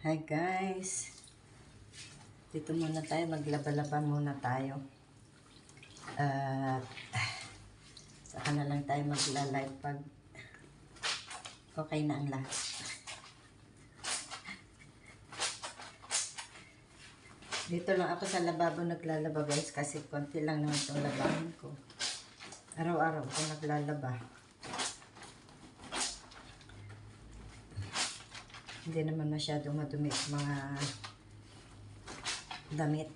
Hi guys. Dito muna tayo, maglaba-laba muna tayo. At saka na lang tayo magla-live pag okay na ang lahat. Dito lang ako sa lababo naglalaba guys kasi konti lang naman itong labahin ko. Araw-araw ako naglalaba. Hindi naman masyadong madumi mga damit.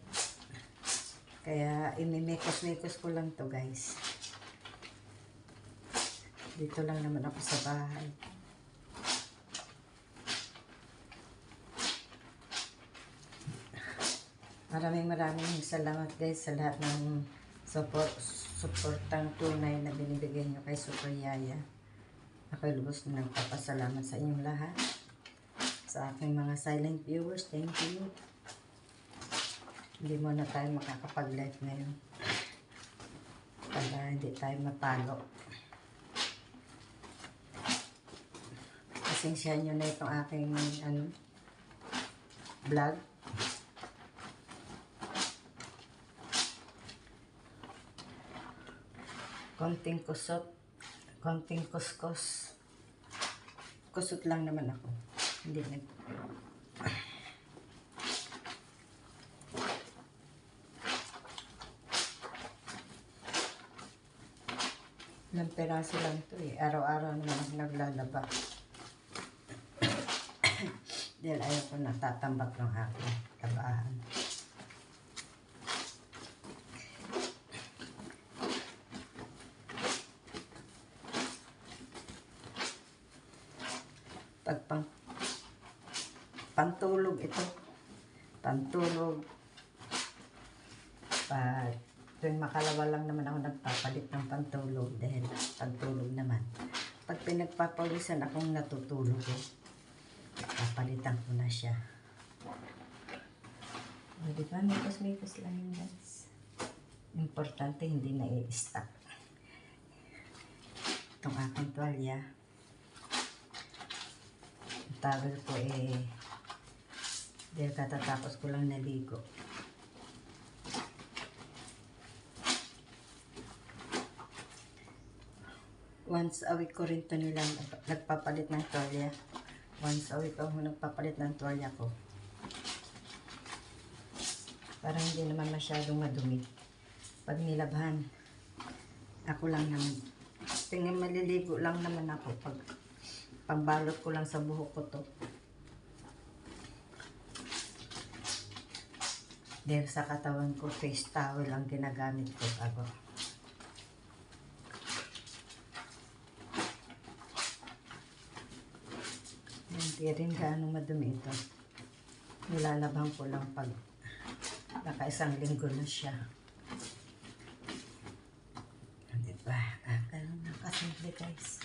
Kaya imimekos-mekos ko lang to guys. Dito lang naman ako sa bahay. Maraming maraming salamat guys sa lahat ng support, supportang tunay na binibigay nyo kay Super Yaya. Ako'y lubos na nagpapasalamat sa inyong lahat. Sa aking mga silent viewers, thank you. Hindi mo na tayo makakapag-live ngayon. Para hindi tayo mapalo. Pasensyahan nyo na itong aking ano, vlog. konting kusot, konting kuskus. Kusot lang naman ako. Hindi nag... Ilang peraso lang to eh. Araw-araw naman naglalaba. Dahil ayaw ko natatambak ng aking labahan. pag pang pantulog ito. Pantulog. Pag tuwing makalawa lang naman ako nagpapalit ng pantulog dahil pantulog naman. Pag pinagpapawisan akong natutulog eh, papalitan ko na siya. O diba mikos-mikos lang yun guys. Importante hindi na i-stack. Itong aking tuwalya. Towel ko eh dahil katatapos ko lang naligo. Once a week ko rin to nilang nagpapalit ng tuwalya once a week ako nagpapalit ng tuwalya ko. Para hindi naman masyadong madumi. Pag nilabhan ako lang naman. Tingin maliligo lang naman ako pag pambalot ko lang sa buhok ko to. Dahil sa katawan ko, face towel ang ginagamit ko ako. Hindi rin gaano madumi ito. Nilalabhan ko lang pag nakaisang linggo na siya. Diba? Kakaroon na kasimple guys.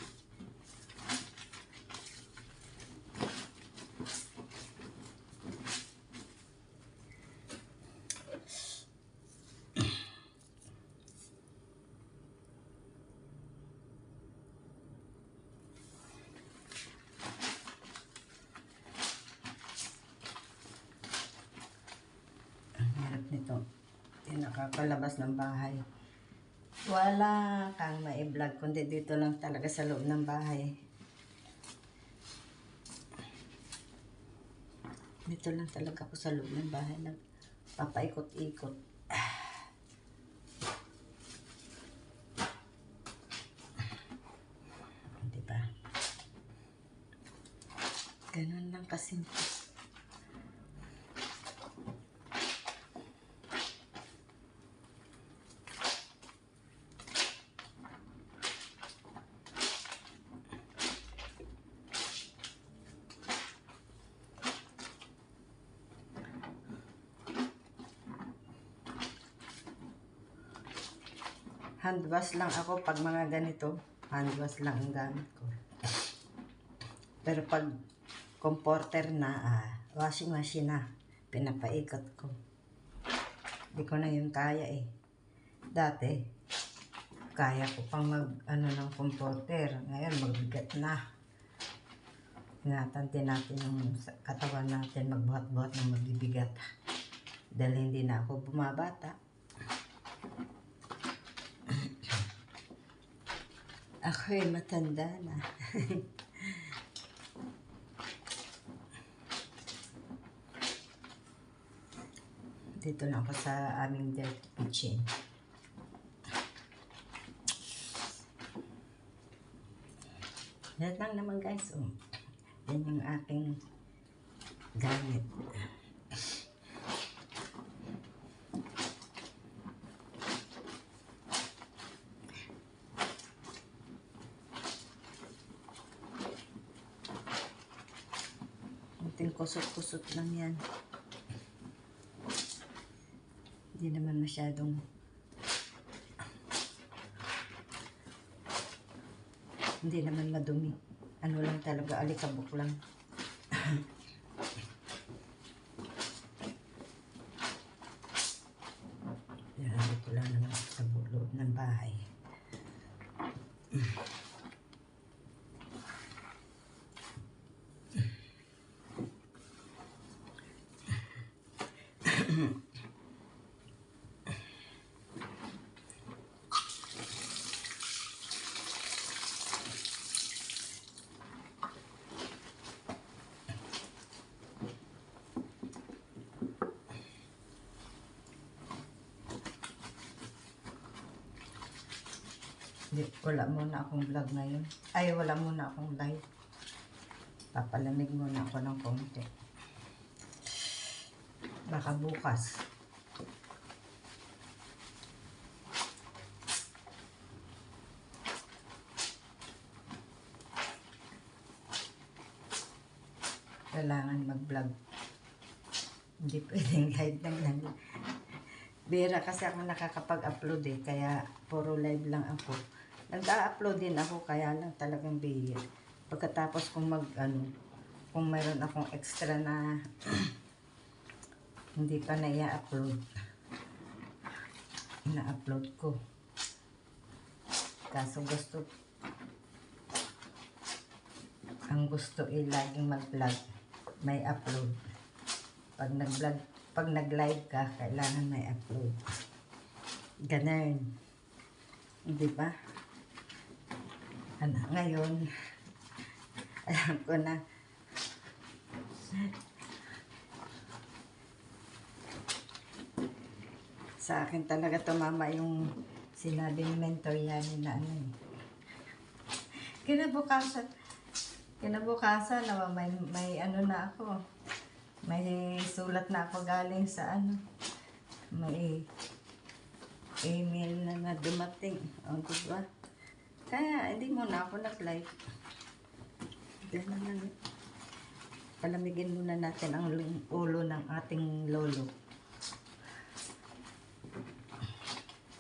Ang hirap nito. Hindi nakapalabas ng bahay. Wala kang mai-vlog, kundi dito lang talaga sa loob ng bahay. Dito lang talaga ako sa loob ng bahay. Nagpapaikot-ikot. Diba? Ganun lang kasimple. Hand wash lang ako pag mga ganito. Hand wash lang ang gamit ko. Pero pag comforter na, ah, washing machine na, pinapaikot ko. Hindi ko na yun kaya eh. Dati, kaya ko pang mag, ano ng comforter. Ngayon, mabigat na. ingatan din natin yung katawan natin magbuhat-buhat ng magbibigat. Dahil hindi na ako bumabata. Ako'y matanda na. Dito na ako sa aming dirty kitchen. Yan lang naman guys. Oh. Yan yung aking gamit. Kunting kusot-kusot lang yan. Hindi naman masyadong hindi naman madumi. Ano lang talaga, alikabok lang. Yan, dito lang naman sa loob ng bahay. Di, wala muna akong vlog ngayon. Ay, wala muna akong live. Papalamig muna ako ng konti. Baka bukas. Kailangan mag-vlog. Hindi pwedeng live lang lang. Bira kasi ako nakakapag-upload eh, kaya puro live lang ako. Nag-upload din ako, kaya lang talagang bihira. Pagkatapos kung mag, ano, kung mayroon akong extra na hindi pa na i-upload, ina-upload ko. Kaso gusto, ang gusto eh, laging mag-vlog, may upload. Pag nag-vlog, pag nag-live ka, kailangan may upload. Ganun. Di ba? Ano, ngayon, alam ko na, sa akin talaga tumama yung sinabi ni mentor yan na ano eh. Kinabukasan, kinabukasan na may, may ano na ako. May sulat na ako galing sa ano. May email na na dumating. O, diba? Kaya, hindi muna ako nag-live. Ganun lang. Palamigin muna natin ang ulo ng ating lolo.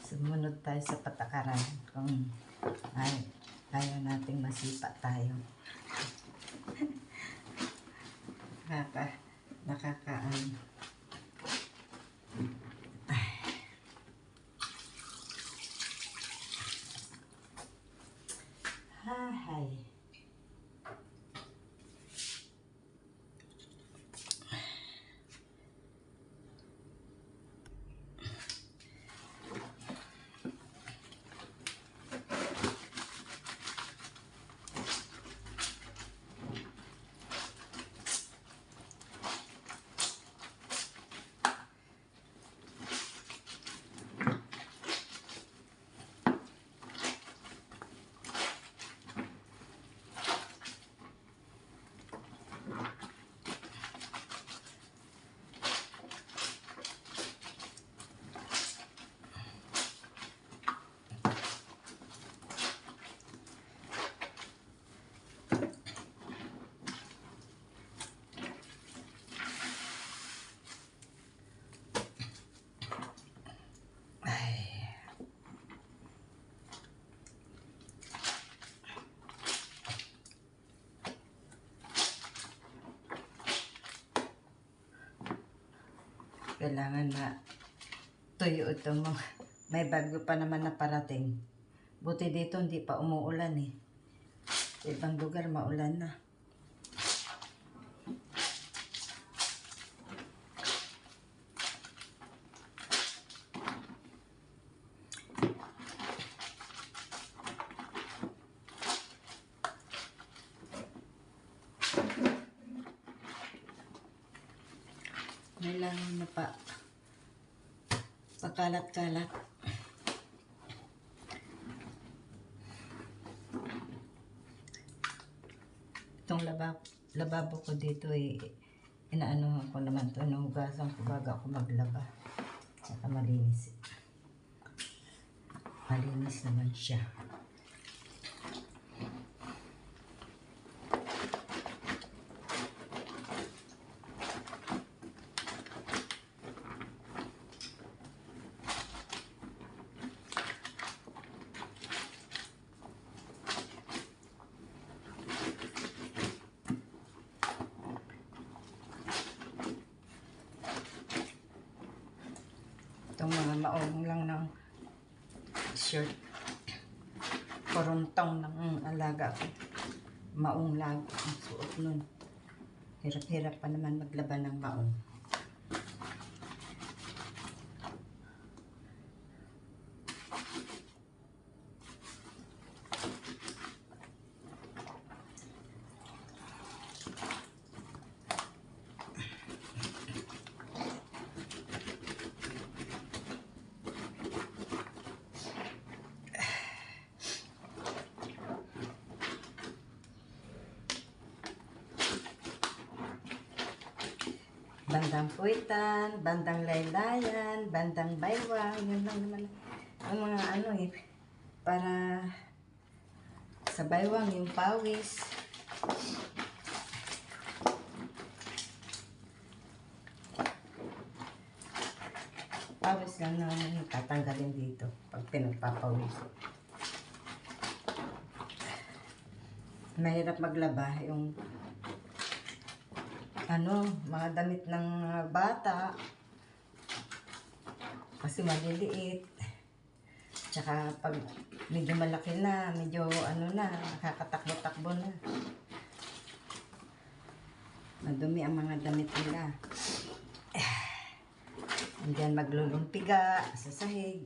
Sumunod tayo sa patakaran kung ay, ayaw nating masipa tayo. Nakaka, nakakaan. Hay. Kailangan na tuyo ito mga may bagyo pa naman na parating. Buti dito hindi pa umuulan eh. Ibang lugar maulan na. May lang na pa. Pakalat-kalat. Itong lababo, lababo ko dito eh, inaano ko naman to, nahugasan ko bago ako maglaba. Saka malinis. Malinis naman siya. Itong mga maong lang ng shirt. Koruntong ng alaga ko. Maong lang ang suot nun. Hirap-hirap pa naman maglaban ng maong. Bandang Puitan, Bandang Laylayan, Bandang Baywang, yun lang naman ang mga ano eh, para sa Baywang yung pawis. Pawis lang na tatanggalin dito pag pinagpapawis. Mahirap maglaba yung ano, mga damit ng bata. Kasi maliliit. Tsaka pag medyo malaki na, medyo ano na, nakakatakbo-takbo na. Madumi ang mga damit nila. Andiyan maglulumpiga sa sahig.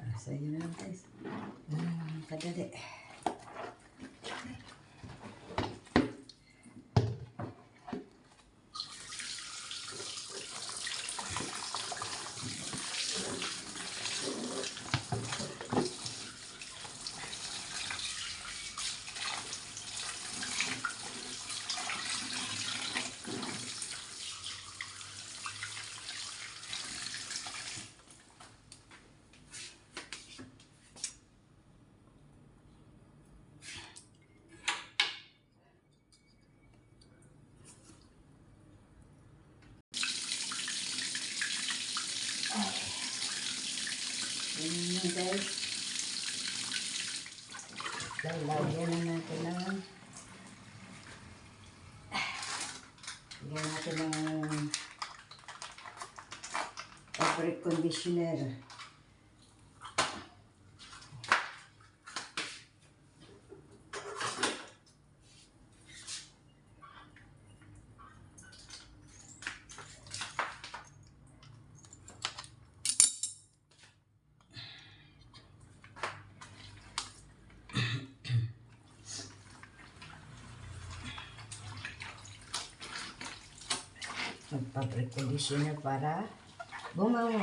Ah, so yun lang guys. Hmm, kadali. Yun lang guys. Lalagyan na natin ng Lagyan natin ng fabric conditioner. Mag-fabric conditioner para bumango.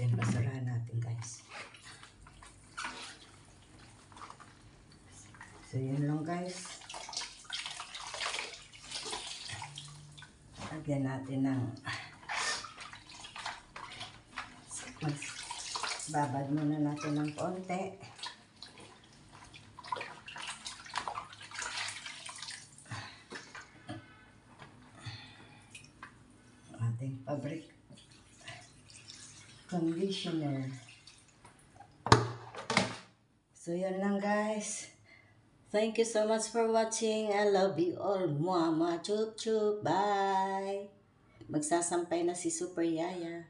Then, basurahan natin guys. So, yun lang guys. Lagyan natin ng mas babad muna natin ng konti. Ating fabric conditioner. So, yun lang guys. Thank you so much for watching. I love you all. Mwah, mwah, chup, chup. Bye. Magsasampay na si Super Yaya.